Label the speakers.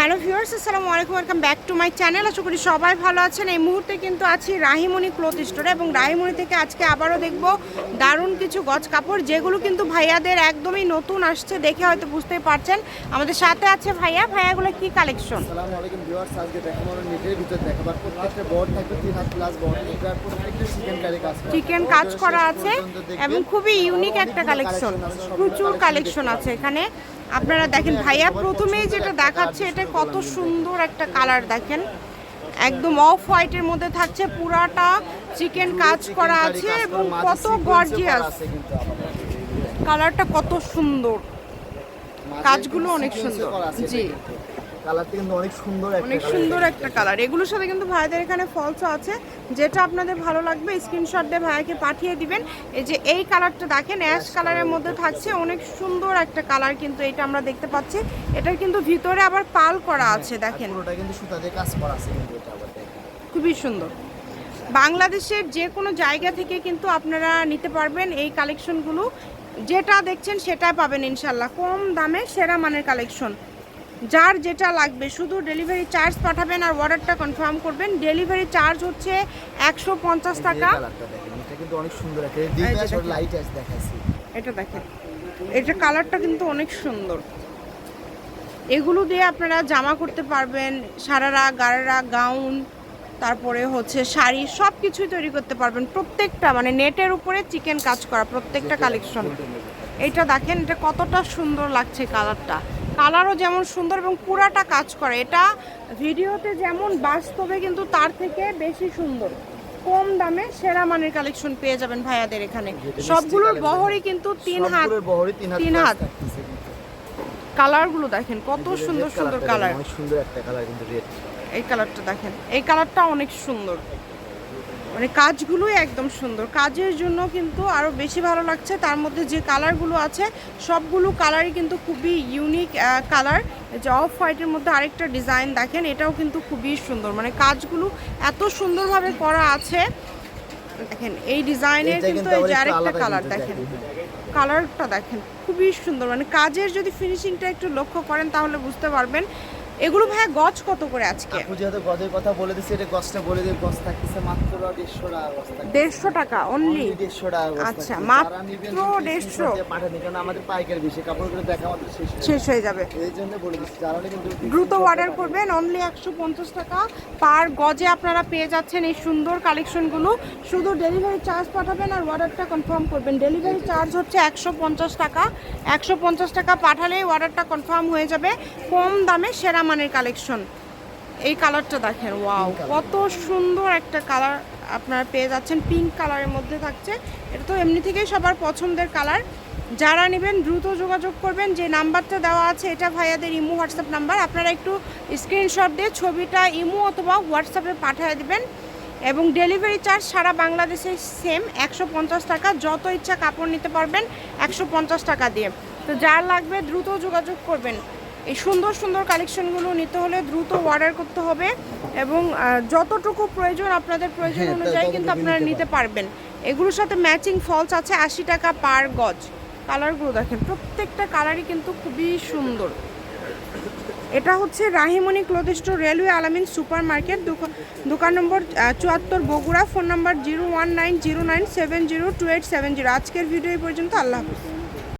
Speaker 1: Hello viewers আসসালামু আলাইকুম welcome back to my channel. আশা করি সবাই ভালো আছেন। এই মুহূর্তে কিন্তু আছি রাহিমণি ক্লোথ স্টোরে এবং রাহিমণি থেকে আজকে আবারও দেখব দারুণ কিছু গজ কাপড় যেগুলো কিন্তু ভাইয়াদের একদমই নতুন আসছে দেখে হয়তো বুঝতেই পারছেন। আমাদের সাথে আছে ভাইয়া। ভাইয়াগুলো কি কালেকশন
Speaker 2: আসসালামু আলাইকুম ভিউয়ার্স আজকে দেখাবো আমরা নেটের ভিতর দেখাবার প্রত্যেকটা বড় থাকবে তিন হাত প্লাস বড় এটার প্রত্যেকটা চিকেন কারি কাজ
Speaker 1: চিকেন কাজ করা আছে এবং খুবই ইউনিক একটা কালেকশন প্রচুর কালেকশন আছে এখানে। আপনারা দেখেন ভাইয়া, প্রথমেই যেটা দেখাচ্ছে, এটা কত সুন্দর একটা কালার দেখেন। একদম অফ হোয়াইটের মধ্যে থাকছে, পুরাটা চিকেন কাজ করা আছে এবং কত গর্জিয়াস। কালারটা কত সুন্দর। কাজগুলো অনেক সুন্দর। জি।
Speaker 2: কালারটা কিন্তু অনেক সুন্দর একটা
Speaker 1: অনেক সুন্দর একটা কালার। এগুলোর সাথে কিন্তু ভাইদের এখানে ফলসও আছে। যেটা আপনাদের ভালো লাগবে স্ক্রিনশট দিয়ে ভাইয়াকে পাঠিয়ে দিবেন। এই যে এই কালারটা দেখেন অ্যাশ কালারের মধ্যে থাকছে অনেক সুন্দর একটা কালার কিন্তু এটা আমরা দেখতে পাচ্ছি। এটার কিন্তু ভিতরে আবার পাল করা আছে দেখেন।
Speaker 2: পুরোটা কিন্তু সুতা দিয়ে কাজ করা আছে কিন্তু এটা আবার দেখেন।
Speaker 1: খুবই সুন্দর। বাংলাদেশের যে কোনো জায়গা থেকে কিন্তু আপনারা নিতে পারবেন এই কালেকশনগুলো যেটা দেখছেন সেটা পাবেন ইনশাল্লাহ কম দামে সেরা মানের কালেকশন যার যেটা লাগবে শুধু ডেলিভারি চার্জ পাঠাবেন আর অর্ডারটা কনফার্ম করবেন। ডেলিভারি চার্জ হচ্ছে একশো পঞ্চাশ টাকা।
Speaker 2: এটা কিন্তু অনেক সুন্দর
Speaker 1: দেখেন।
Speaker 2: লাইট
Speaker 1: এটা দেখেন। এটা কালারটা কিন্তু অনেক সুন্দর। এগুলো দিয়ে আপনারা জামা করতে পারবেন সারারা গারারা গাউন তারপরে হচ্ছে শাড়ি সব কিছুই তৈরি করতে পারবেন। প্রত্যেকটা মানে নেটের উপরে চিকেন কাজ করা প্রত্যেকটা কালেকশন এইটা দেখেন। এটা কতটা সুন্দর লাগছে কালারটা কালারও যেমন সুন্দর এবং পুরাটা কাজ করে। এটা ভিডিওতে যেমন বাস্তবে কিন্তু তার থেকে বেশি সুন্দর। কম দামে সেরা মানের কালেকশন পেয়ে যাবেন ভাইয়াদের এখানে। সবগুলোর বহরই কিন্তু তিন হাত।
Speaker 2: তিন হাত।
Speaker 1: কালারগুলো দেখেন কত সুন্দর সুন্দর কালার।
Speaker 2: সুন্দর একটা কালার কিন্তু
Speaker 1: এই কালারটা দেখেন এই কালারটা অনেক সুন্দর। মানে কাজগুলোই একদম সুন্দর। কাজের জন্য কিন্তু আরও বেশি ভালো লাগছে। তার মধ্যে যে কালারগুলো আছে সবগুলো কালারই কিন্তু খুবই ইউনিক কালার যে অফ হোয়াইটের মধ্যে আরেকটা ডিজাইন দেখেন এটাও কিন্তু খুবই সুন্দর। মানে কাজগুলো এত সুন্দরভাবে করা আছে। দেখেন এই ডিজাইনের কিন্তু এই যে আরেকটা কালার দেখেন। কালারটা দেখেন খুবই সুন্দর। মানে কাজের যদি ফিনিশিংটা একটু লক্ষ্য করেন তাহলে বুঝতে পারবেন এগুলো ভাইয়া গজ কত করে আজকে?
Speaker 2: আপু যেহেতু গজের কথা বলে দিচ্ছে এটা গজটা বলে দিয়ে গজ থাকতেছে মাত্র দেড়শো টাকা গজ থাকতেছে।
Speaker 1: দেড়শো টাকা অনলি
Speaker 2: Only 150 টাকা গজ
Speaker 1: আচ্ছা, মাত্র
Speaker 2: যারা নিবেন
Speaker 1: 150
Speaker 2: screenshot দিয়ে কারণ আমাদের পাইকারি বেশি কাপড়গুলো দেখা আমাদের শেষ
Speaker 1: শেষ হয়ে যাবে।
Speaker 2: এই জন্য বলে দিচ্ছি যারা কিন্তু
Speaker 1: দ্রুত অর্ডার করবেন অনলি একশো পঞ্চাশ টাকা। পার গজে আপনারা পেয়ে যাচ্ছেন এই সুন্দর কালেকশনগুলো। শুধু ডেলিভারি চার্জ পাঠাবেন আর অর্ডারটা কনফার্ম করবেন। ডেলিভারি চার্জ হচ্ছে একশো পঞ্চাশ টাকা। একশো পঞ্চাশ টাকা পাঠালেই অর্ডারটা কনফার্ম হয়ে যাবে। কম দামে সেরা মানের কালেকশন এই কালারটা দেখেন ওয়াও কত সুন্দর একটা কালার আপনারা পেয়ে যাচ্ছেন। পিঙ্ক কালারের মধ্যে থাকছে। এটা তো এমনি থেকেই সবার পছন্দের কালার যারা নেবেন দ্রুত যোগাযোগ করবেন। যে নাম্বারটা দেওয়া আছে এটা ভাইয়াদের ইমো হোয়াটসঅ্যাপ নাম্বার। আপনারা একটু স্ক্রিনশট দিয়ে ছবিটা ইমো অথবা হোয়াটসঅ্যাপে পাঠিয়ে দেবেন। এবং ডেলিভারি চার্জ সারা বাংলাদেশে সেম একশো পঞ্চাশ টাকা। যত ইচ্ছা কাপড় নিতে পারবেন একশো পঞ্চাশ টাকা দিয়ে। তো যার লাগবে দ্রুত যোগাযোগ করবেন। এই সুন্দর সুন্দর কালেকশনগুলো নিতে হলে দ্রুত অর্ডার করতে হবে এবং যতটুকু প্রয়োজন আপনাদের প্রয়োজন
Speaker 2: হ্যাঁ,
Speaker 1: অনুযায়ী কিন্তু আপনারা
Speaker 2: নিতে
Speaker 1: নিতে পারবেন। এগুলোর সাথে ম্যাচিং ফলস আছে আশি টাকা পার গজ। কালারগুলো দেখেন প্রত্যেকটা কালারই কিন্তু খুবই সুন্দর। এটা হচ্ছে Rahimoni cloth store railway Alamin super market দোকান নম্বর চুয়াত্তর Bogura phone number zero one nine zero nine seven zero two eight seven zero আজকের ভিডিও এই পর্যন্ত আল্লাহ হাফিজ।